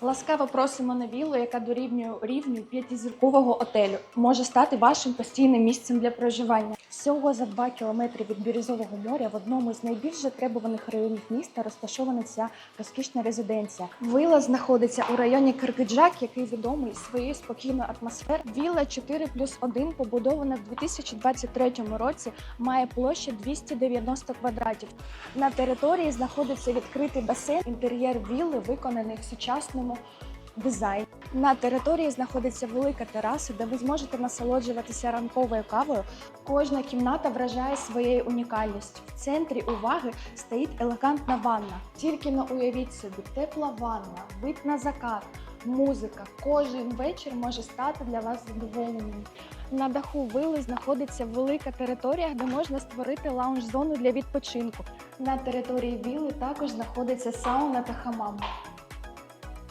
Ласкаво просимо на віллу, яка дорівнює рівню п'ятизіркового отелю. Може стати вашим постійним місцем для проживання. Всього за 2 кілометри від Бірюзового моря в одному з найбільш затребуваних районів міста розташована ця розкішна резиденція. Вилла знаходиться у районі Кирпіджак, який відомий своєю спокійною атмосферою. Вілла 4 плюс 1 побудована в 2023 році, має площу 290 квадратів. На території знаходиться відкритий басейн. Інтер'єр вілли виконаний в сучасному дизайні. На території знаходиться велика тераса, де ви зможете насолоджуватися ранковою кавою. Кожна кімната вражає своєю унікальністю. В центрі уваги стоїть елегантна ванна. Тільки но уявіть собі, тепла ванна, вид на закат, музика. Кожен вечір може стати для вас задоволенням. На даху вили знаходиться велика територія, де можна створити лаунж-зону для відпочинку. На території віли також знаходиться сауна та хамам.